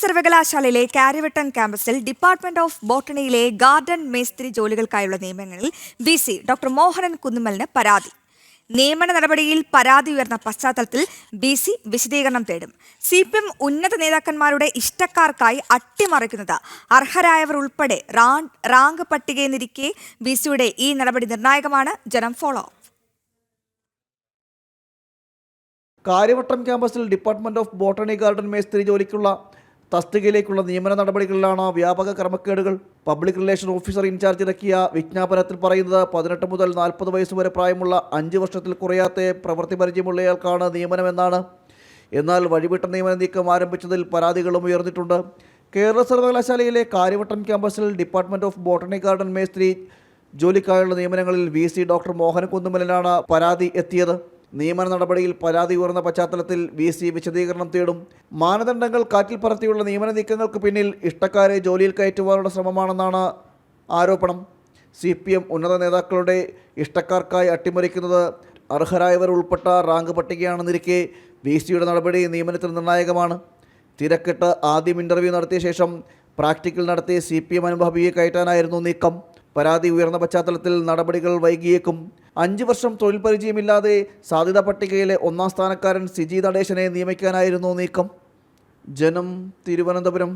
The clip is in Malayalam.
സർവകലാശാലയിലെ കാര്യവട്ടം ക്യാമ്പസിൽ ഡിപ്പാർട്ട്മെന്റ് ഓഫ് ബോട്ടണിയിലെ ഗാർഡൻ മേസ്ത്രി ജോലികൾക്കായുള്ള നിയമനങ്ങളിൽ വി സി ഡോക്ടർ മോഹനൻ കുന്നുമലിന് പരാതി. നിയമന നടപടിയിൽ പരാതി ഉയർന്ന പശ്ചാത്തലത്തിൽ ബി സി വിശദീകരണം തേടും. സി പി എം ഉന്നത നേതാക്കന്മാരുടെ ഇഷ്ടക്കാർക്കായി അട്ടിമറിക്കുന്നത്. അർഹരായവർ ഉൾപ്പെടെ റാങ്ക് പട്ടികയെന്നിരിക്കെ ബി സിയുടെ ഈ നടപടി നിർണായകമാണ്. ജനം ഫോളോ കാര്യവട്ടം ക്യാമ്പസിൽ ഡിപ്പാർട്ട്മെന്റ് ഓഫ് ബോട്ടണി ഗാർഡൻ മേസ്ത്രി ജോലിക്കുള്ള തസ്തികയിലേക്കുള്ള നിയമന നടപടികളിലാണ് വ്യാപക ക്രമക്കേടുകൾ? പബ്ലിക് റിലേഷൻ ഓഫീസർ ഇൻചാർജ് ഇറക്കിയ വിജ്ഞാപനത്തിൽ പറയുന്നത് പതിനെട്ട് മുതൽ നാൽപ്പത് വയസ്സ് വരെ പ്രായമുള്ള അഞ്ച് വർഷത്തിൽ കുറയാത്ത പ്രവൃത്തി പരിചയമുള്ളയാൾക്കാണ് നിയമനമെന്നാണ്. എന്നാൽ വഴിവിട്ട നിയമന നീക്കം ആരംഭിച്ചതിൽ പരാതികളും ഉയർന്നിട്ടുണ്ട്. കേരള സർവകലാശാലയിലെ കാര്യവട്ടം ക്യാമ്പസിൽ ഡിപ്പാർട്ട്മെന്റ് ഓഫ് ബോട്ടണി ഗാർഡൻ മേസ്ത്രി ജോലിക്കായുള്ള നിയമനങ്ങളിൽ വി സി ഡോക്ടർ മോഹൻ കുന്നുമലിനാണ് പരാതി എത്തിയത്. നിയമന നടപടിയിൽ പരാതി ഉയർന്ന പശ്ചാത്തലത്തിൽ വി സി വിശദീകരണം തേടും. മാനദണ്ഡങ്ങൾ കാറ്റിൽ പറത്തിയുള്ള നിയമന നീക്കങ്ങൾക്ക് പിന്നിൽ ഇഷ്ടക്കാരെ ജോലിയിൽ കയറ്റുവാനുള്ള ശ്രമമാണെന്നാണ് ആരോപണം. സി പി എം ഉന്നത നേതാക്കളുടെ ഇഷ്ടക്കാർക്കായി അട്ടിമറിക്കുന്നത് അർഹരായവർ ഉൾപ്പെട്ട റാങ്ക് പട്ടികയാണെന്നിരിക്കെ വി സിയുടെ നടപടി നിയമനത്തിൽ നിർണായകമാണ്. തിരക്കിട്ട് ആദ്യം ഇന്റർവ്യൂ നടത്തിയ ശേഷം പ്രാക്ടിക്കൽ നടത്തി സി പി എം അനുഭവിയെ കയറ്റാനായിരുന്നു നീക്കം. പരാതി ഉയർന്ന പശ്ചാത്തലത്തിൽ നടപടികൾ വൈകിയേക്കും. അഞ്ച് വർഷം തൊഴിൽ പരിചയമില്ലാതെ സാധ്യതാ പട്ടികയിലെ ഒന്നാം സ്ഥാനക്കാരൻ സിജി നടേശനെ നിയമിക്കാനായിരുന്നു നീക്കം. ജനം തിരുവനന്തപുരം